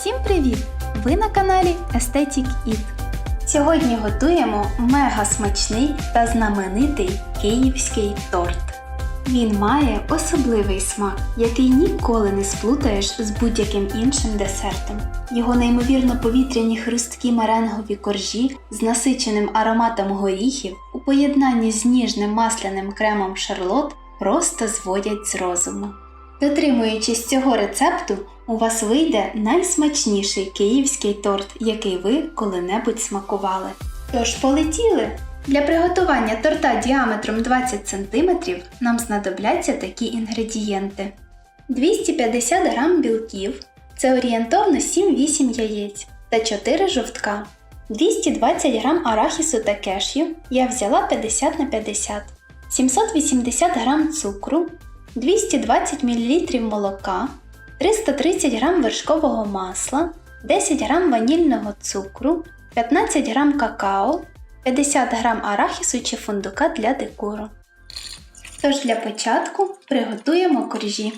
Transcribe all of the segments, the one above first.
Всім привіт! Ви на каналі Aesthetic Eat. Сьогодні готуємо мега смачний та знаменитий київський торт. Він має особливий смак, який ніколи не сплутаєш з будь-яким іншим десертом. Його неймовірно повітряні хрусткі меренгові коржі з насиченим ароматом горіхів у поєднанні з ніжним масляним кремом шарлот просто зводять з розуму. Дотримуючись цього рецепту, у вас вийде найсмачніший київський торт, який ви коли-небудь смакували. Тож полетіли! Для приготування торта діаметром 20 см нам знадобляться такі інгредієнти: 250 г білків, це орієнтовно 7-8 яєць та 4 жовтка, 220 г арахісу та кешю, я взяла 50 на 50, 780 г цукру, 220 мл молока, 330 г вершкового масла, 10 г ванільного цукру, 15 г какао, 50 г арахісу чи фундука для декору. Тож для початку приготуємо коржі.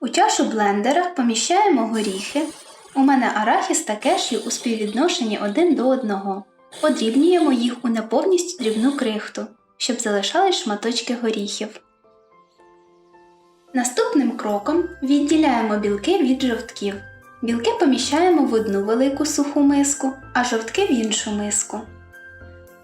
У чашу блендера поміщаємо горіхи. У мене арахіс та кешю у співвідношенні один до одного. Подрібнюємо їх у не повністю дрібну крихту, щоб залишались шматочки горіхів. Наступним кроком відділяємо білки від жовтків. Білки поміщаємо в одну велику суху миску, а жовтки в іншу миску.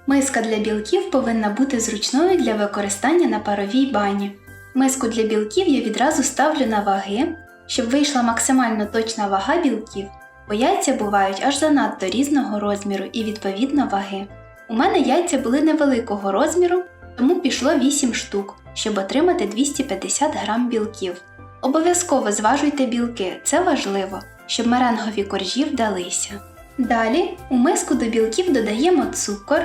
Миска для білків повинна бути зручною для використання на паровій бані. Миску для білків я відразу ставлю на ваги, щоб вийшла максимально точна вага білків, бо яйця бувають аж занадто різного розміру і відповідно ваги. У мене яйця були невеликого розміру, тому пішло 8 штук, щоб отримати 250 г білків. Обов'язково зважуйте білки, це важливо, щоб меренгові коржі вдалися. Далі у миску до білків додаємо цукор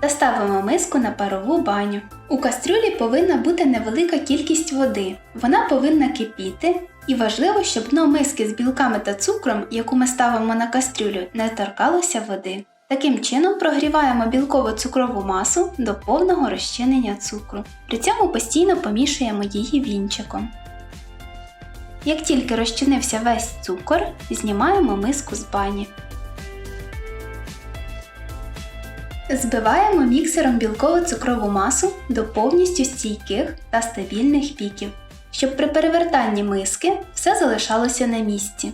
та ставимо миску на парову баню. У кастрюлі повинна бути невелика кількість води, вона повинна кипіти, і важливо, щоб дно миски з білками та цукром, яку ми ставимо на кастрюлю, не торкалося води. Таким чином прогріваємо білково-цукрову масу до повного розчинення цукру. При цьому постійно помішуємо її вінчиком. Як тільки розчинився весь цукор, знімаємо миску з бані. Збиваємо міксером білково-цукрову масу до повністю стійких та стабільних піків, щоб при перевертанні миски все залишалося на місці.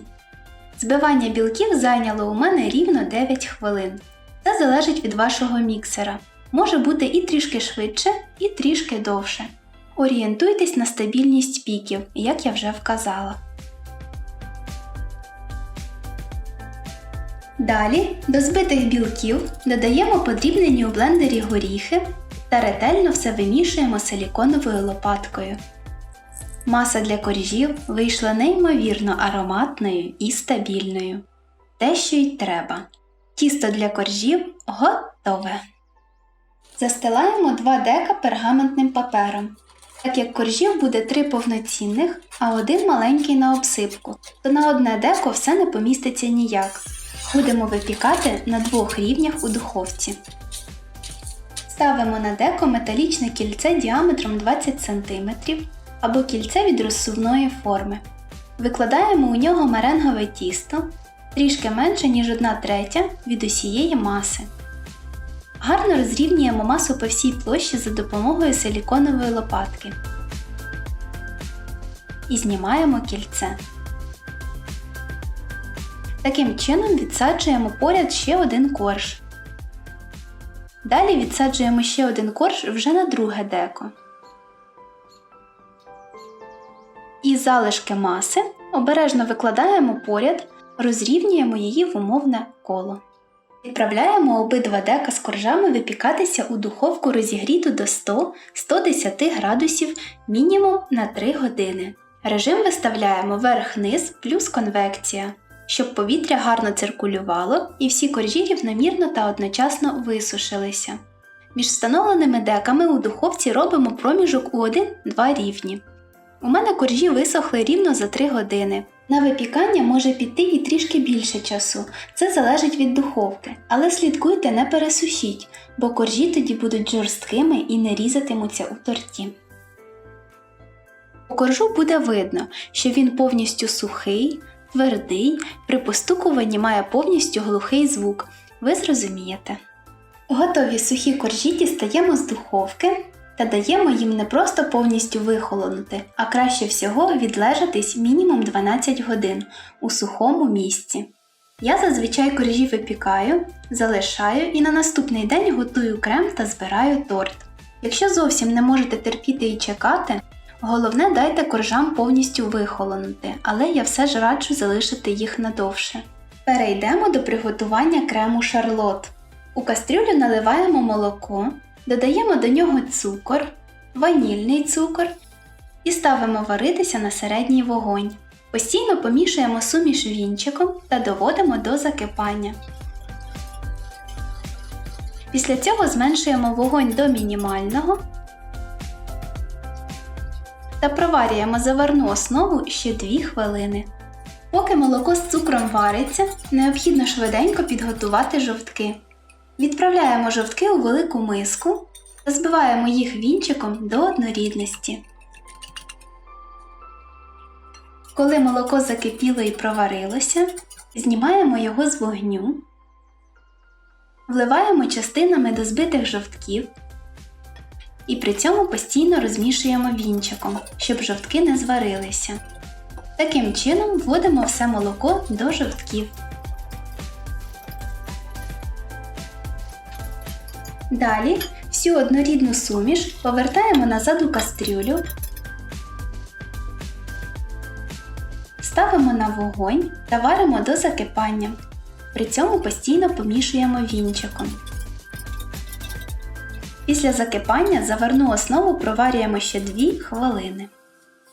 Збивання білків зайняло у мене рівно 9 хвилин. Це залежить від вашого міксера. Може бути і трішки швидше, і трішки довше. Орієнтуйтесь на стабільність піків, як я вже вказала. Далі до збитих білків додаємо подрібнені у блендері горіхи та ретельно все вимішуємо силіконовою лопаткою. Маса для коржів вийшла неймовірно ароматною і стабільною. Те, що й треба. Тісто для коржів готове. Застилаємо 2 дека пергаментним папером. Так як коржів буде 3 повноцінних, а один маленький на обсипку, то на одне деко все не поміститься ніяк. Будемо випікати на двох рівнях у духовці. Ставимо на деко металічне кільце діаметром 20 см або кільце від розсувної форми. Викладаємо у нього меренгове тісто трішки менше, ніж 1 третя від усієї маси. Гарно розрівнюємо масу по всій площі за допомогою силіконової лопатки. І знімаємо кільце. Таким чином відсаджуємо поряд ще один корж. Далі відсаджуємо ще один корж вже на друге деко. І залишки маси обережно викладаємо поряд, розрівнюємо її в умовне коло. Відправляємо обидва дека з коржами випікатися у духовку розігріту до 100-110 градусів мінімум на 3 години. Режим виставляємо верх-низ плюс конвекція, щоб повітря гарно циркулювало і всі коржі рівномірно та одночасно висушилися. Між встановленими деками у духовці робимо проміжок у 1-2 рівні. У мене коржі висохли рівно за 3 години. На випікання може піти і трішки більше часу, це залежить від духовки, але слідкуйте, не пересушіть, бо коржі тоді будуть жорсткими і не різатимуться у торті. По коржу буде видно, що він повністю сухий, твердий, при постукуванні має повністю глухий звук. Ви зрозумієте. Готові сухі коржі дістаємо з духовки та даємо їм не просто повністю вихолонути, а краще всього відлежатись мінімум 12 годин у сухому місці. Я зазвичай коржі випікаю, залишаю і на наступний день готую крем та збираю торт. Якщо зовсім не можете терпіти і чекати, головне дайте коржам повністю вихолонути, але я все ж раджу залишити їх надовше. Перейдемо до приготування крему шарлот. У кастрюлю наливаємо молоко, додаємо до нього цукор, ванільний цукор і ставимо варитися на середній вогонь. Постійно помішуємо суміш вінчиком та доводимо до закипання. Після цього зменшуємо вогонь до мінімального та проварюємо заварну основу ще 2 хвилини. Поки молоко з цукром вариться, необхідно швиденько підготувати жовтки. Відправляємо жовтки у велику миску та збиваємо їх вінчиком до однорідності. Коли молоко закипіло і проварилося, знімаємо його з вогню, вливаємо частинами до збитих жовтків і при цьому постійно розмішуємо вінчиком, щоб жовтки не зварилися. Таким чином вводимо все молоко до жовтків. Далі всю однорідну суміш повертаємо назад у кастрюлю, ставимо на вогонь та варимо до закипання. При цьому постійно помішуємо вінчиком. Після закипання заварну основу проварюємо ще 2 хвилини.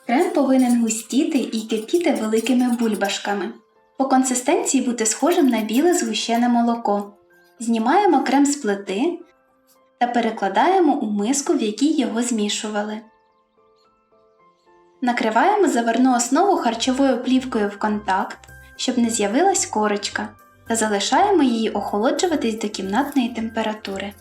Крем повинен густіти і кипіти великими бульбашками. По консистенції бути схожим на біле згущене молоко. Знімаємо крем з плити та перекладаємо у миску, в якій його змішували. Накриваємо заварну основу харчовою плівкою в контакт, щоб не з'явилась корочка, та залишаємо її охолоджуватись до кімнатної температури.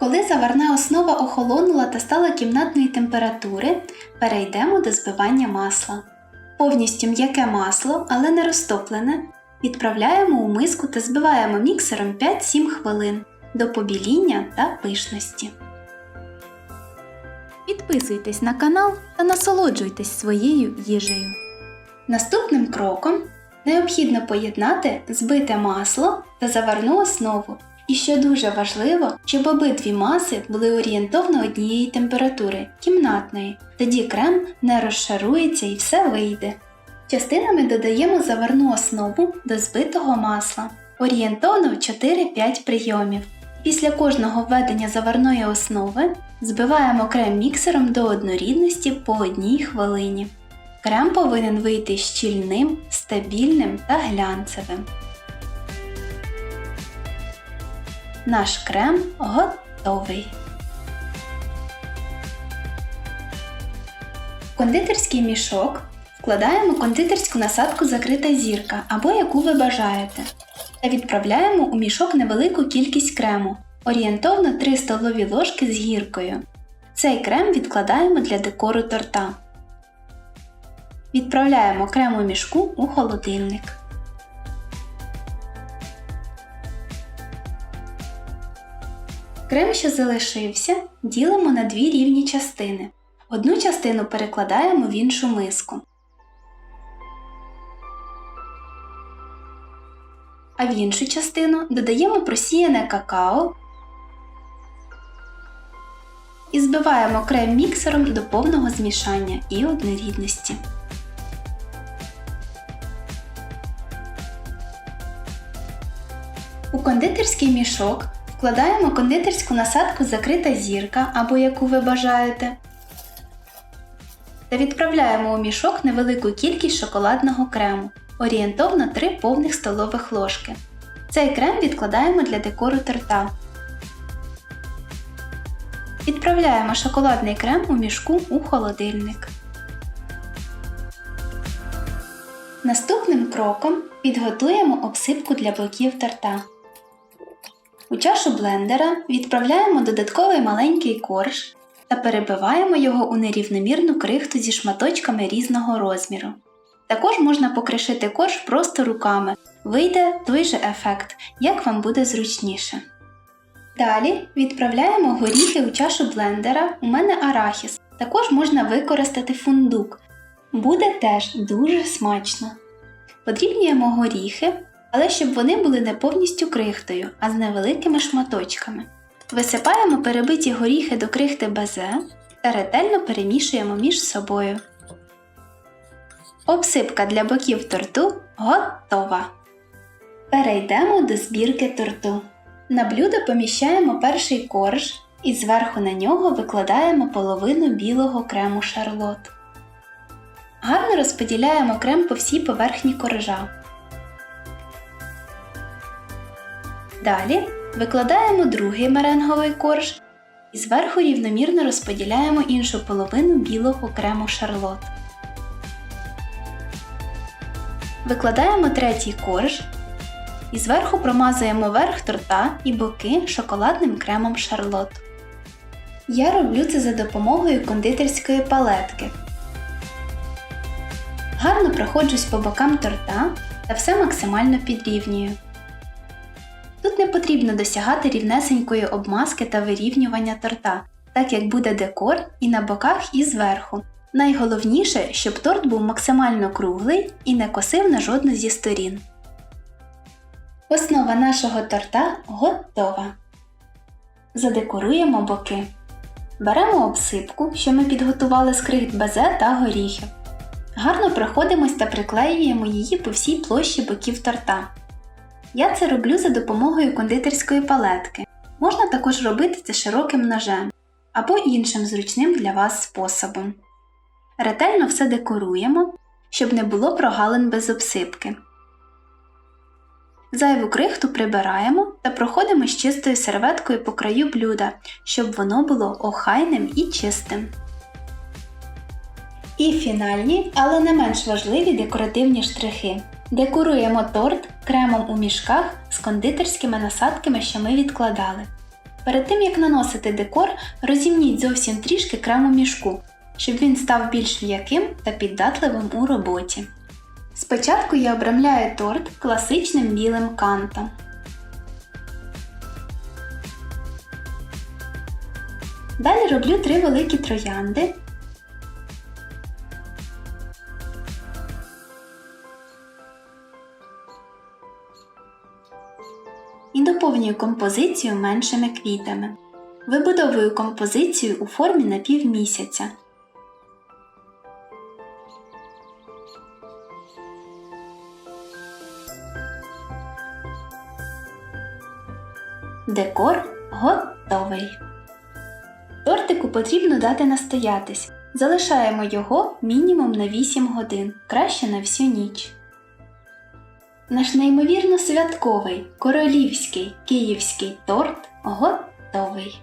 Коли заварна основа охолонула та стала кімнатної температури, перейдемо до збивання масла. Повністю м'яке масло, але не розтоплене, відправляємо у миску та збиваємо міксером 5-7 хвилин до побіління та пишності. Підписуйтесь на канал та насолоджуйтесь своєю їжею. Наступним кроком необхідно поєднати збите масло та заварну основу. І що дуже важливо, щоб обидві маси були орієнтовно однієї температури кімнатної, тоді крем не розшарується і все вийде. Частинами додаємо заварну основу до збитого масла орієнтовно 4-5 прийомів. Після кожного введення заварної основи збиваємо крем міксером до однорідності по одній хвилині. Крем повинен вийти щільним, стабільним та глянцевим. Наш крем готовий. В кондитерський мішок вкладаємо кондитерську насадку закрита зірка або яку ви бажаєте. Та відправляємо у мішок невелику кількість крему, орієнтовно 3 столові ложки з гіркою. Цей крем відкладаємо для декору торта. Відправляємо крем у мішку у холодильник. Крем, що залишився, ділимо на дві рівні частини. Одну частину перекладаємо в іншу миску. А в іншу частину додаємо просіяне какао і збиваємо крем міксером до повного змішання і однорідності. У кондитерський мішок вкладаємо кондитерську насадку закрита зірка або яку ви бажаєте. Та відправляємо у мішок невелику кількість шоколадного крему, орієнтовно 3 повних столових ложки. Цей крем відкладаємо для декору торта. Відправляємо шоколадний крем у мішку у холодильник. Наступним кроком підготуємо обсипку для боків торта. У чашу блендера відправляємо додатковий маленький корж та перебиваємо його у нерівномірну крихту зі шматочками різного розміру. Також можна покришити корж просто руками. Вийде той же ефект, як вам буде зручніше. Далі відправляємо горіхи у чашу блендера. У мене арахіс. Також можна використати фундук. Буде теж дуже смачно. Подрібнюємо горіхи, але щоб вони були не повністю крихтою, а з невеликими шматочками. Висипаємо перебиті горіхи до крихти безе та ретельно перемішуємо між собою. Обсипка для боків торту готова. Перейдемо до збірки торту. На блюдо поміщаємо перший корж і зверху на нього викладаємо половину білого крему шарлот. Гарно розподіляємо крем по всій поверхні коржа. Далі викладаємо другий меренговий корж і зверху рівномірно розподіляємо іншу половину білого крему шарлот. Викладаємо третій корж і зверху промазуємо верх торта і боки шоколадним кремом шарлот. Я роблю це за допомогою кондитерської палетки. Гарно проходжусь по бокам торта та все максимально підрівнюю. Тут не потрібно досягати рівнесенької обмазки та вирівнювання торта, так як буде декор і на боках, і зверху. Найголовніше, щоб торт був максимально круглий і не косив на жодну зі сторін. Основа нашого торта готова. Задекоруємо боки. Беремо обсипку, що ми підготували з крихт безе та горіхів. Гарно проходимось та приклеюємо її по всій площі боків торта. Я це роблю за допомогою кондитерської палетки. Можна також робити це широким ножем або іншим зручним для вас способом. Ретельно все декоруємо, щоб не було прогалин без обсипки. Зайву крихту прибираємо та проходимо з чистою серветкою по краю блюда, щоб воно було охайним і чистим. І фінальні, але не менш важливі декоративні штрихи. Декоруємо торт кремом у мішках з кондитерськими насадками, що ми відкладали. Перед тим як наносити декор, розімніть зовсім трішки крему мішку, щоб він став більш м'яким та піддатливим у роботі. Спочатку я обрамляю торт класичним білим кантом. Далі роблю три великі троянди. І доповнюю композицію меншими квітами. Вибудовую композицію у формі на Декор готовий. Тортику потрібно дати настоятись. Залишаємо його мінімум на 8 годин, краще на всю ніч. Наш неймовірно святковий королівський київський торт готовий.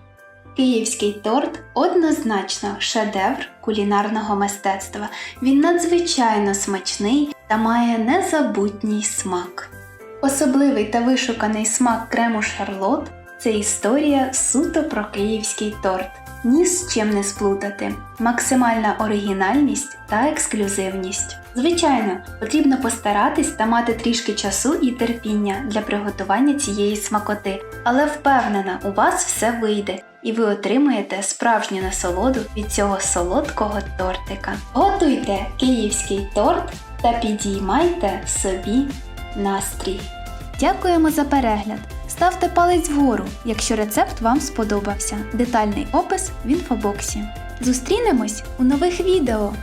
Київський торт однозначно шедевр кулінарного мистецтва. Він надзвичайно смачний та має незабутній смак. Особливий та вишуканий смак крему шарлот це історія суто про київський торт. Ні з чим не сплутати. Максимальна оригінальність та ексклюзивність. Звичайно, потрібно постаратись та мати трішки часу і терпіння для приготування цієї смакоти, але впевнена, у вас все вийде і ви отримаєте справжню насолоду від цього солодкого тортика. Готуйте київський торт та підіймайте собі настрій. Дякуємо за перегляд! Ставте палець вгору, якщо рецепт вам сподобався. Детальний опис в інфобоксі. Зустрінемось у нових відео!